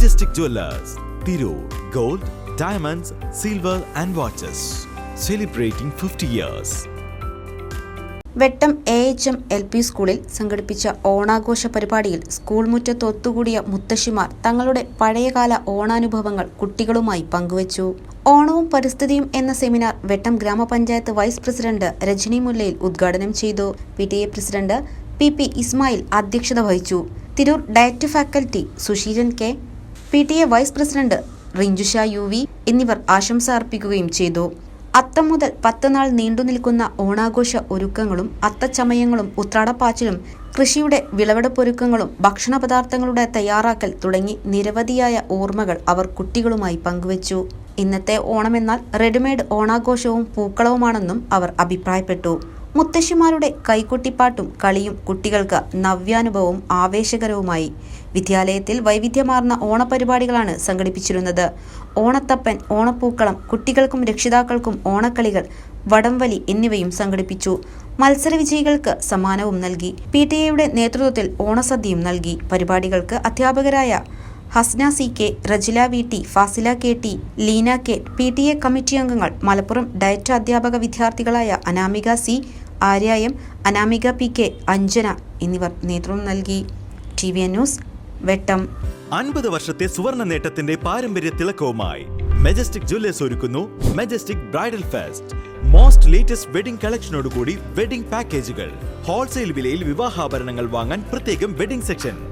Majestic jewellers Tirur gold diamonds silver and watches celebrating fifty years Vettam A H M L P സ്കൂളിൽ സംഘടിപ്പിച്ച ഓണാഘോഷ പരിപാടിയിൽ school മുറ്റത്ത് ഒത്തുകൂടിയ മുത്തശ്ശിമാർ തങ്ങളുടെ പഴയകാല ഓണാനുഭവങ്ങൾ കുട്ടികളുമായി പങ്കുവച്ചു. ഓണവും പരിസ്ഥിതിയും എന്ന സെമിനാർ വെട്ടം ഗ്രാമപഞ്ചായത്ത് വൈസ് പ്രസിഡന്റ് രജനി മുല്ലയിൽ ഉദ്ഘാടനം ചെയ്തു. P T A president P P Ismail അധ്യക്ഷത വഹിച്ചു. Tirur DIET faculty Susheelan K P T A vice president Rinjusha U V എന്നിവർ ആശംസ അർപ്പിക്കുകയും ചെയ്തു. അത്തം മുതൽ പത്ത് നാൾ നീണ്ടുനിൽക്കുന്ന ഓണാഘോഷ ഒരുക്കങ്ങളും അത്തച്ചമയങ്ങളും ഉത്രാടപ്പാച്ചിലും കൃഷിയുടെ വിളവെടുപ്പൊരുക്കങ്ങളും ഭക്ഷണ പദാർത്ഥങ്ങളുടെ തയ്യാറാക്കൽ തുടങ്ങി നിരവധിയായ ഓർമ്മകൾ അവർ കുട്ടികളുമായി പങ്കുവച്ചു. ഇന്നത്തെ ഓണമെന്നാൽ റെഡിമെയ്ഡ് ഓണാഘോഷവും പൂക്കളവുമാണെന്നും അവർ അഭിപ്രായപ്പെട്ടു. മുത്തശ്ശിമാരുടെ കൈകൊട്ടിപ്പാട്ടും കളിയും കുട്ടികൾക്ക് നവ്യാനുഭവവും ആവേശകരവുമായി. വിദ്യാലയത്തിൽ വൈവിധ്യമാർന്ന ഓണപരിപാടികളാണ് സംഘടിപ്പിച്ചിരുന്നത്. ഓണത്തപ്പൻ ഓണപ്പൂക്കളം കുട്ടികൾക്കും രക്ഷിതാക്കൾക്കും ഓണക്കളികൾ വടംവലി എന്നിവയും സംഘടിപ്പിച്ചു. മത്സര വിജയികൾക്ക് സമ്മാനവും നൽകി. പി ടി എയുടെ നേതൃത്വത്തിൽ ഓണസദ്യയും നൽകി. പരിപാടികൾക്ക് അധ്യാപകരായ Hasna C K Rejila V T Fasila K T Leena K P T A committee അംഗങ്ങൾ മലപ്പുറം ഡയറ്റ് അധ്യാപക വിദ്യാർത്ഥികളായ Anamika C Arya M Anamika P K Anjana എന്നിവർ നേതൃത്വം നൽകി. T V news Vettam. അൻപത് വർഷത്തെ സുവർണ നേട്ടത്തിന്റെ പാരമ്പര്യ തിളക്കവുമായി മെജസ്റ്റിക് ജുവല്ലേഴ്സ് ഒരുക്കുന്നു Majestic bridal fest. Most latest wedding കളക്ഷനോടുകൂടി wedding പാക്കേജുകൾ ഹോൾസെയിൽ വിലയിൽ വിവാഹാഭരണങ്ങൾ വാങ്ങാൻ പ്രത്യേകം വെഡിംഗ് സെക്ഷൻ